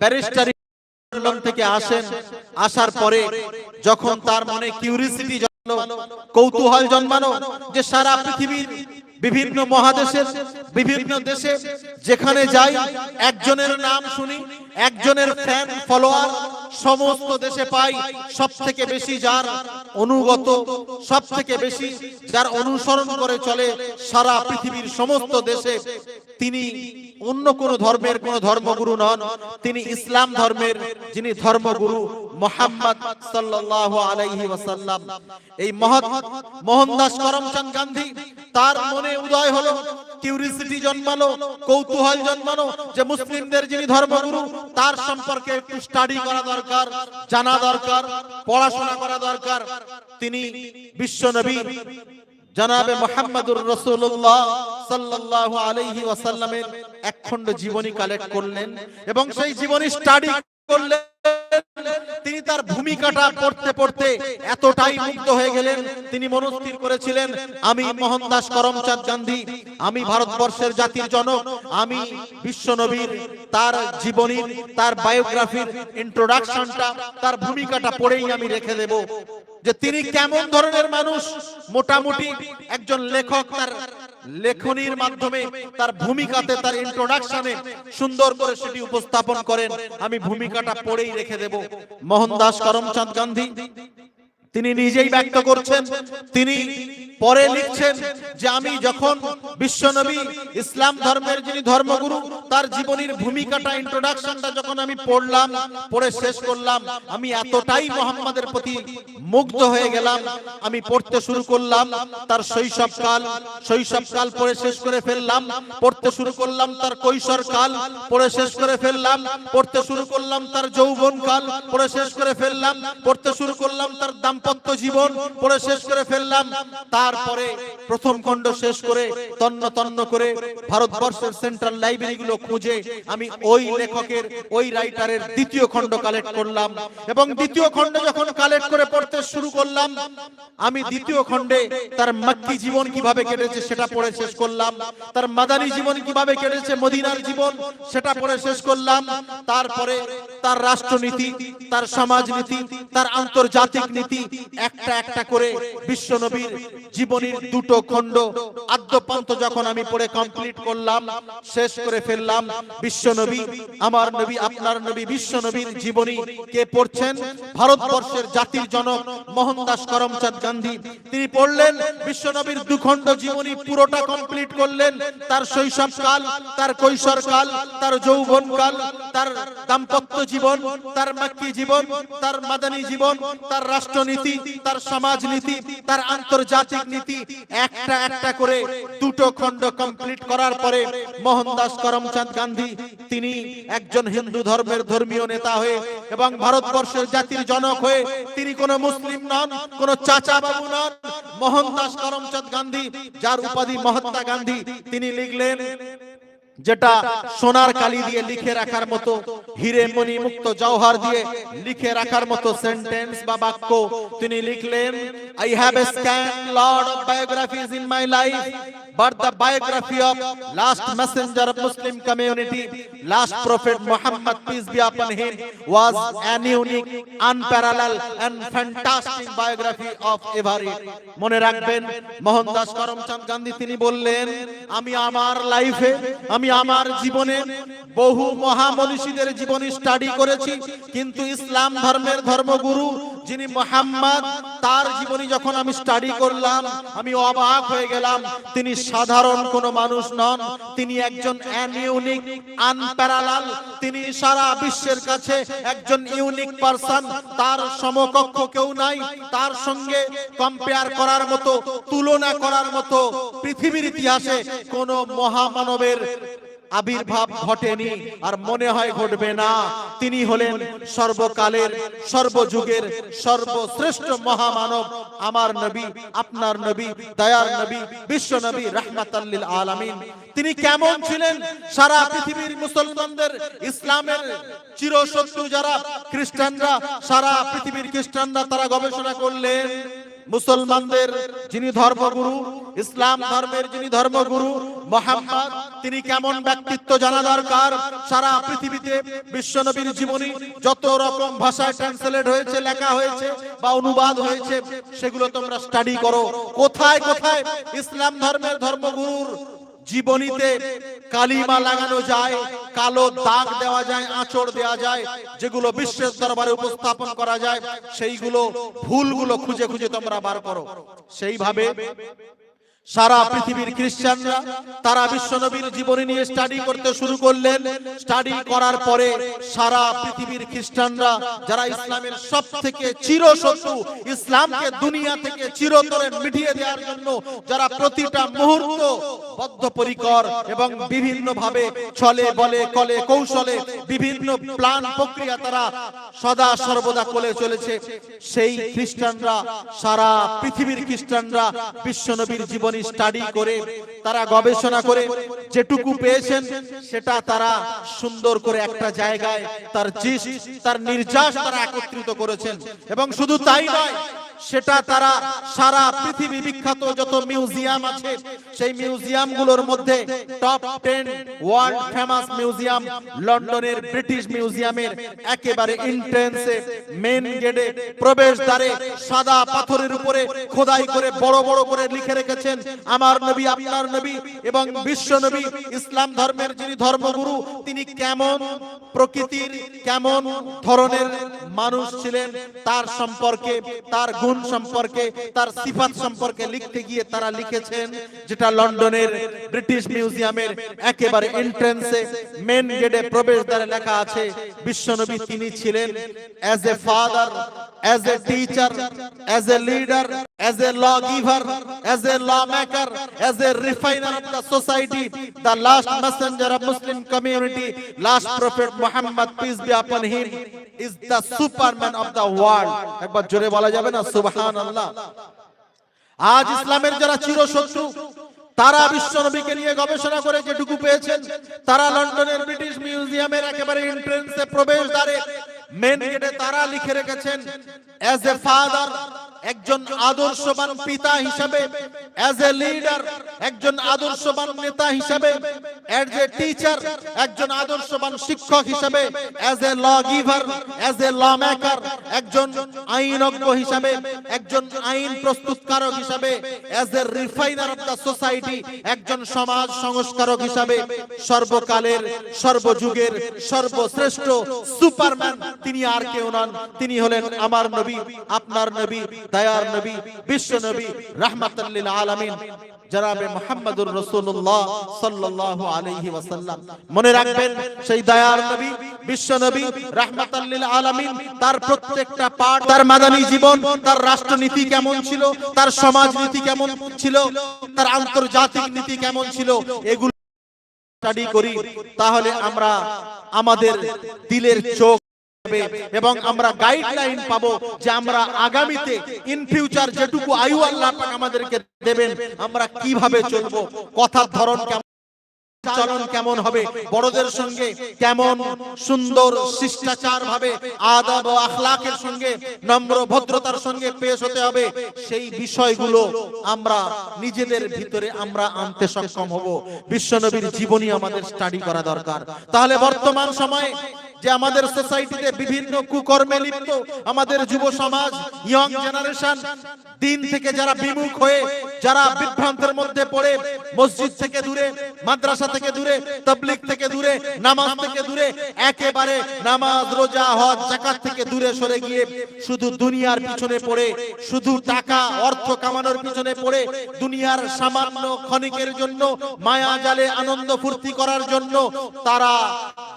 ব্যারিস্টারি থেকে আসেন। আসার পরে যখন তার মনে কিউরিসিটি জন্মালো, কৌতূহল জন্মানো যে সারা পৃথিবীর বিভিন্ন মহাদেশের, বিভিন্ন দেশে যেখানে যাই, একজনের নাম শুনি, একজনের ফ্যান ফলোয়ার সমস্ত দেশে পাই। সব থেকে বেশি যার অনুগত সব থেকে বেশি যার অনুসরণ করে চলে সারা পৃথিবীর সমস্ত দেশে, তিনি অন্য কোন ধর্মের কোন ধর্মগুরু নন। তিনি ইসলাম ধর্মের যিনি ধর্মগুরু মোহাম্মদ আলাইহি ওয়াসাল্লাম। এই মহৎ মোহনদাস গান্ধী, তার মনে উদয় হলো কিউরিসিটি জন্মালো, কৌতূহল জন্মালো যে মুসলিমদের যিনি ধর্মগুরু, তার সম্পর্কে একটু স্টাডি করা দরকার, জানা দরকার, পড়াশোনা করা দরকার। তিনি বিশ্ব নবী, জনাবে মোহাম্মদুর রসুল্লাহ সাল্লাল্লাহু আলাইহি ওয়াসাল্লামের একখণ্ড জীবনী কালেক্ট করলেন এবং সেই জীবনী স্টাডি করলেন। তিনি তার ভূমিকাটা পড়তে পড়তে এতটাই মুগ্ধ হয়ে গেলেন। তিনি মনস্থির করেছিলেন আমি মোহনদাস করমচাঁদ গান্ধী আমি ভারতবর্ষের জাতির জনক আমি বিশ্বনবীর তার জীবনী তার বায়োগ্রাফির ইন্ট্রোডাকশনটা তার ভূমিকাটা পড়েই আমি রেখে দেব। যে তিনি কেমন ধরনের মানুষ? মোটামুটি একজন লেখক তার লেখনির মাধ্যমে তার ভূমিকাতে, তার ইন্ট্রোডাকশনে সুন্দর করে সেটি উপস্থাপন করেন। আমি ভূমিকাটা পড়েই রেখে দেব। মোহনদাস করমচাঁদ গান্ধী, তিনি নিজেই ব্যক্ত করছেন, তিনি পরে লিখছেন যে আমি যখন বিশ্বনবী ইসলাম ধর্মের যিনি ধর্মগুরু, তার জীবনীর ভূমিকাটা ইন্ট্রোডাকশনটা যখন আমি পড়লাম, পড়ে শেষ করলাম, আমি এতটাই মোহাম্মদের প্রতি মুগ্ধ হয়ে গেলাম, আমি পড়তে শুরু করলাম, তার শৈশবকাল শৈশবকাল পড়ে শেষ করে ফেললাম, পড়তে শুরু করলাম তার কৈশোরকাল পড়ে শেষ করে ফেললাম, পড়তে শুরু করলাম তার যৌবনকাল পড়ে শেষ করে ফেললাম, পড়তে শুরু করলাম তার দাম্পত্য জীবন, পড়ে শেষ করে ফেললাম তারপরে প্রথম খণ্ড শেষ করে তন্ন তন্ন করে ভারতবর্ষের সেন্ট্রাল লাইব্রেরি গুলো খুঁজে আমি ওই লেখকের, ওই রাইটারের দ্বিতীয় খণ্ড কালেক্ট করলাম। এবং দ্বিতীয় খণ্ড যখন কালেক্ট করে পড়তে শুরু করলাম, আমি দ্বিতীয় খণ্ডে তার মাক্কি জীবন কীভাবে কেটেছে সেটা পড়ে শেষ করলাম, তার মাদানী জীবন কীভাবে কেটেছে মদিনার জীবন সেটা পড়ে শেষ করলাম, তারপরে তার রাষ্ট্রনীতি, তার সমাজনীতি, তার আন্তর্জাতিক নীতি, একটা একটা করে বিশ্বনবীর জীবনীর দুটো খণ্ড আদ্যপান্ত যখন আমি পড়ে কমপ্লিট করলাম শেষ করে ফেললাম বিশ্বনবী আমার নবী আপনার নবী বিশ্বনবীর জীবনী কে পড়ছেন? ভারতবর্ষের জাতির জনক মোহনদাস করমচাঁদ গান্ধী। তিনি পড়লেন বিশ্বনবীর দুখণ্ড জীবনী পুরোটা কমপ্লিট করলেন। তার শৈশবকাল তার কৈশোরকাল তার যৌবনকাল তার দাম্পত্য জীবন তার মাক্কি জীবন তার মাদানী জীবন তার রাষ্ট্রনীতি তার সমাজনীতি তার আন্তর্জাতিক নীতি একটা একটা করে দুটো খণ্ড কমপ্লিট করার পরে মোহনদাস করমচাঁদ গান্ধী, তিনি একজন হিন্দু ধর্মের ধর্মীয় নেতা হয়ে এবং ভারতবর্ষের জাতির জনক হয়ে তিনি কোন মুসলিম নন, কোন চাচা বাবু নন, মোহনদাস করমচাঁদ গান্ধী, যার উপাধি মহাত্মা গান্ধী, তিনি লিখলেন যেটা সোনার কালি দিয়ে লিখে রাখার মতো হিরে মণি মুক্ত জওহার দিয়ে লিখে রাখার মতো সেন্টেন্স বা বাক্য তিনি লিখলেন I have a scan lord of biographies in my life but the biography of last messenger of Muslim community, last prophet Muhammad, peace be upon him, was an unique, unparalleled and fantastic biography of every. মনে রাখবেন মোহনদাস করমচাঁদ গান্ধী তিনি বললেন আমি আমার লাইফে আমি আমার জীবনে বহু মহামনীষীদের জীবনী স্টাডি করেছি কিন্তু ইসলাম ধর্মের ধর্মগুরু যিনি মোহাম্মদ তার জীবনী যখন আমি স্টাডি করলাম আমি অবাক হয়ে গেলাম তিনি সাধারণ কোন মানুষ নন, তিনি একজন ইউনিক আনপ্যারালাল, তিনি সারা বিশ্বের কাছে একজন ইউনিক পারসন, তার সমকক্ষ কেউ নাই, তার সঙ্গে কম্পেয়ার করার মতো, তুলনা করার মতো পৃথিবীর ইতিহাসে কোন মহামানবের আবির্ভাব ঘটেনি আর মনে হয় ঘটবে না। তিনি হলেন সর্বকালের সর্বযুগের সর্বশ্রেষ্ঠ মহামানব আমার নবী আপনার নবী দয়ার নবী বিশ্ব নবী রহমাতাল্লিল আলামিন। তিনি কেমন ছিলেন? সারা পৃথিবীর মুসলমানদের ইসলামের চিরশত্রু যারা খ্রিস্টানরা সারা পৃথিবীর খ্রিস্টানরা তারা গবেষণা করলেন। মুসলমানদের যিনি ধর্মগুরু, ইসলাম ধর্মের যিনি ধর্মগুরু, মোহাম্মদ, তিনি কেমন ব্যক্তিত্ব জানা দরকার? সারা পৃথিবীতে বিশ্বনবীর জীবনী যত রকম ভাষায় ট্রান্সলেট হয়েছে, লেখা হয়েছে বা অনুবাদ হয়েছে, সেগুলো তোমরা স্টাডি করো। কোথায় কোথায়? ইসলাম ধর্মের ধর্মগুরুর জীবনীতে কালিমা লাগানো যায় কালো দাগ দেওয়া যায়, আঁচড় দেওয়া যায়, যেগুলো বিশ্বের দরবারে উপস্থাপন করা যায়, সেইগুলো ভুলগুলো খুঁজে খুঁজে তোমরা বার করো। সেইভাবে সারা পৃথিবীর খ্রিস্টানরা তারা বিশ্বনবীর জীবনী নিয়ে স্টাডি করতে শুরু করলেন। স্টাডি করার পরে সারা পৃথিবীর খ্রিস্টানরা যারা ইসলামের সব থেকে চিরশত্রু, ইসলামকে দুনিয়া থেকে চিরতরে মিটিয়ে দেওয়ার জন্য যারা প্রতিটা মুহূর্ত বদ্ধপরিকর এবং বিভিন্ন ভাবে ছলে বলে, কলে কৌশলে বিভিন্ন প্ল্যান প্রক্রিয়া তারা সদা সর্বদা করে চলেছে। সেই খ্রিস্টানরা, সারা পৃথিবীর খ্রিস্টানরা বিশ্বনবীর জীবনী স্টাডি করে, তারা গবেষণা করে, যেটুকু পেয়েছেন, সেটা তারা সুন্দর করে একটা জায়গায় তার জিস, তার নির্যাস তারা একত্রিত করেছেন। এবং শুধু তাই নয় সেটা তারা সারা পৃথিবী বিখ্যাত যত মিউজিয়াম আছে, সেই মিউজিয়ামগুলোর মধ্যে top ten world famous museum লন্ডনের ব্রিটিশ মিউজিয়ামের একেবারে ইন্ট্রেন্সে মেন গেটে প্রবেশ দ্বারে সাদা পাথরের উপরে খোদাই করে বড় বড় করে লিখে রেখেছেন, আমার নবী, আপনার নবী এবং বিশ্ব নবী, ইসলাম ধর্মের যিনি ধর্মগুরু, তিনি কেমন প্রকৃতির, কেমন ধরনের মানুষ ছিলেন, তার সম্পর্কে, তার গুণ সম্পর্কে, তার সিফাত সম্পর্কে লিখতে গিয়ে তারা লিখেছেন, যেটা লন্ডনের ব্রিটিশ মিউজিয়ামের একেবারে এন্ট্রেন্সে মেন গেটে প্রবেশ দ্বারে লেখা আছে, বিশ্বনবী তিনি ছিলেন as a father as a teacher as a leader as a law giver as a law maker as a refiner of the society the last messenger of Muslim community last prophet Muhammad peace be upon him is the superman of the world একবার জোরে বলা যাবে না? সুবহানাল্লাহ। আজ ইসলামের যারা চিরশত্রু, তারা বিশ্ব নবীকে নিয়ে গবেষণা করে যেটুকু পেয়েছেন, তারা লন্ডনের ব্রিটিশ মিউজিয়ামের একেবারে এন্ট্রেন্সে প্রবেশ দ্বারে মেন গেটে তারা লিখে রেখেছেন অ্যাজ এ ফাদার একজন আদর্শবান পিতা হিসাবে অ্যাজ এ লিডার একজন আদর্শবান নেতা হিসাবে অ্যাজ এ টিচার একজন আদর্শবান শিক্ষক হিসাবে as a law giver as a law maker একজন আইনজ্ঞ হিসাবে, একজন আইন প্রস্তুতকারক হিসাবে as a refiner of the society একজন সমাজ সংস্কারক হিসাবে, সর্বকালের, সর্বযুগের, সর্বশ্রেষ্ঠ সুপারম্যান তিনি আর কেউ নন। তিনি হলেন আমার নবী, আপনার নবী দয়ার নবী, বিশ্ব নবী রাহমাতাল্লিল আলামিন, জনাবে মুহাম্মদুর ওয়াসাল্লাম। মনে রাখবেন, সেই দয়ার নবী, বিশ্ব নবী তার প্রত্যেকটা পাঠ, তার মাদানী জীবন, তার রাষ্ট্রনীতি কেমন ছিল, তার সমাজনীতি কেমন ছিল, তার আন্তর্জাতিক নীতি কেমন ছিল, এগুলো স্টাডি করি, তাহলে আমরা আমাদের দিলের চোখ হবে এবং আমরা গাইডলাইন পাবো যে আমরা আগামীতে ইন ফিউচার যেটুকু আয়ু আল্লাহ আমাদেরকে দেবেন, আমরা কীভাবে চলবো? কথার ধরন চলন কেমন হবে? বড়দের সঙ্গে কেমন সুন্দর শিষ্টাচার ভাবে, আদব ও আখলাকের সঙ্গে, নম্র ভদ্রতার সঙ্গে পেশ হতে হবে? সেই বিষয়গুলো আমরা নিজেদের ভিতরে আমরা আনতে সক্ষম হব। বিশ্বনবীর জীবনী আমাদের স্টাডি করা দরকার। তাহলে বর্তমান সময়ে যে আমাদের সোসাইটিতে বিভিন্ন কুকর্মে লিপ্ত আমাদের যুব সমাজ ইয়ং জেনারেশন দিন থেকে যারা বিমুখ হয়ে যারা বিভ্রান্তের মধ্যে পড়ে, মসজিদ থেকে দূরে, মাদ্রাসা থেকে দূরে, তবলিগ থেকে দূরে, নামাজ থেকে দূরে, একেবারে নামাজ, রোজা, হজ জাকাত থেকে দূরে সরে গিয়ে শুধু দুনিয়ার পিছনে পড়ে, শুধু টাকা, অর্থ কামানোর পিছনে পড়ে, দুনিয়ার সামান্য ক্ষণিকের জন্য, মায়া জালে আনন্দ ফুর্তি করার জন্য তারা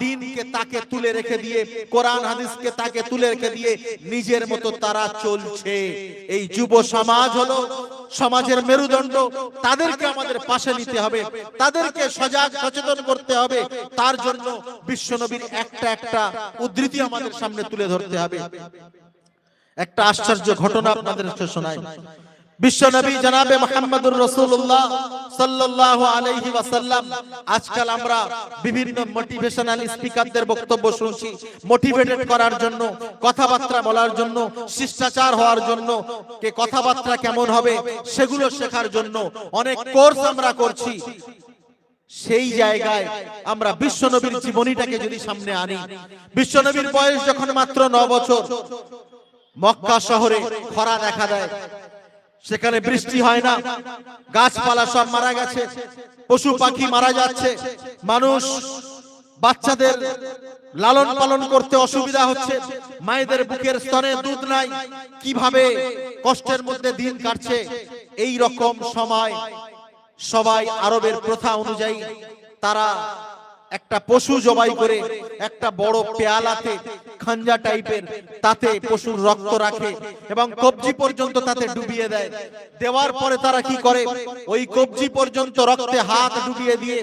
দিনকে তাকে তুলে রেখে দিয়ে, কোরআন, হাদিসকে তাকে তুলে রেখে দিয়ে নিজের মতো তারা চলছে। এই যুব সমাজ হলো সমাজের মেরুদণ্ড তাদেরকে আমাদের পাশে নিতে হবে তাদেরকে সজাগ সচেতন করতে হবে তার জন্য বিশ্বনবীর একটা একটা উদ্ধৃতি আমাদের সামনে তুলে ধরতে হবে। একটা আশ্চর্য ঘটনা আপনাদের শোনায় বিশ্বনবী জনাবে মোহাম্মদুর রাসূলুল্লাহ সাল্লাল্লাহু আলাইহি ওয়াসাল্লাম। আজকাল আমরা বিভিন্ন মোটিভেশনাল স্পিকারদের বক্তব্য শুনছি। মোটিভেটেড করার জন্য, কথাবার্তা বলার জন্য, শিষ্টাচার হওয়ার জন্য, কে কথাবার্তা কেমন হবে সেগুলো শেখার জন্য অনেক কোর্স আমরা করছি। সেই জায়গায় আমরা বিশ্বনবীর জীবনীটাকে যদি সামনে আনি বিশ্বনবীর বয়স যখন মাত্র ন বছর, মক্কা শহরে খরা দেখা দেয় সেখানে বৃষ্টি হয় না। গাছপালা সব মারা গেছে। পশু পাখি মারা যাচ্ছে। মানুষ বাচ্চাদের লালন পালন করতে অসুবিধা হচ্ছে। মায়েদের বুকের স্তনে দুধ নাই। কীভাবে কষ্টের মধ্যে দিন কাটছে? এই রকম সময় সবাই আরবের প্রথা অনুযায়ী তারা একটা পশু জবাই করে একটা বড় পেয়ালাতে খাঞ্জা টাইপের, তাতে পশুর রক্ত রাখে এবং কবজি পর্যন্ত তাতে ডুবিয়ে দেয়। দেওয়ার পরে তারা কি করে? ওই কবজি পর্যন্ত রক্তে হাত ডুবিয়ে দিয়ে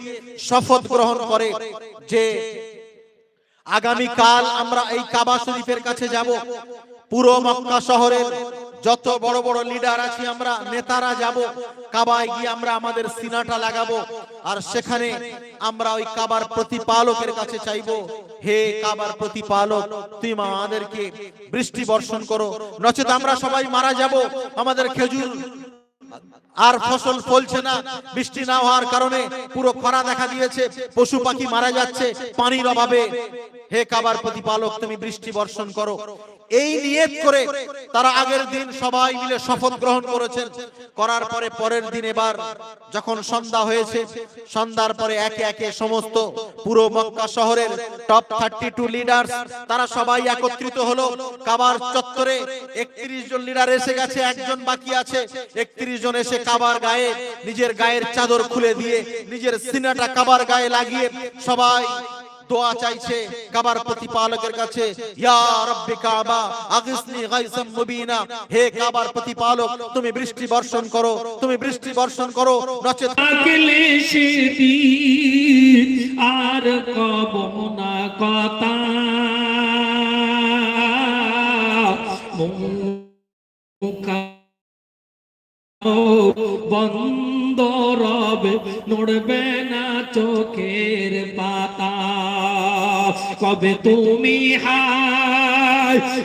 শপথ গ্রহণ করে যে আগামী কাল আমরা এই কাবা শরীফের কাছে যাব। পুরো মক্কা শহরের যত বড় বড় লিডার আছি আমরা, নেতারা যাব, কাবায় গিয়ে আমরা আমাদের সিনাটা লাগাবো, আর সেখানে আমরা ওই কাবার প্রতিপালকের কাছে চাইব, হে কাবার প্রতিপালক, তুমি আমাদেরকে বৃষ্টি বর্ষণ করো, নচেত আমরা সবাই মারা যাব, আমাদের খেজুর আর ফসল ফলছে না, বৃষ্টি না হওয়ার কারণে পুরো খরা দেখা দিয়েছে, পশু পাখি মারা যাচ্ছে, পানির অভাবে। হে কাবার প্রতিপালক, তুমি বৃষ্টি বর্ষণ করো এই নিয়ত করে তারা আগের দিন সবাই মিলে শপথ গ্রহণ করেছেন। করার পরে পরের দিন এবার যখন সন্ধ্যা হয়েছে, সন্ধ্যার পরে একে একে সমস্ত পুরো মক্কা শহরের টপ থার্টি টু লিডার্স তারা সবাই একত্রিত হলো। কাবার চত্বরে একত্রিশ জন লিডার এসে গেছে, একজন বাকি আছে। একত্রিশ জন এসে কাবার গায়ে নিজের গায়ের চাদর খুলে দিয়ে নিজের সিনাটা কাবার গায়ে লাগিয়ে সবাই দোয়া চাইছে কাবার প্রতিপালকের কাছে হে কাবার প্রতিপালক, তুমি বৃষ্টি বর্ষণ করো, তুমি বৃষ্টি বর্ষণ করো, নচেত আর কব না কথা কবে তুমি হায়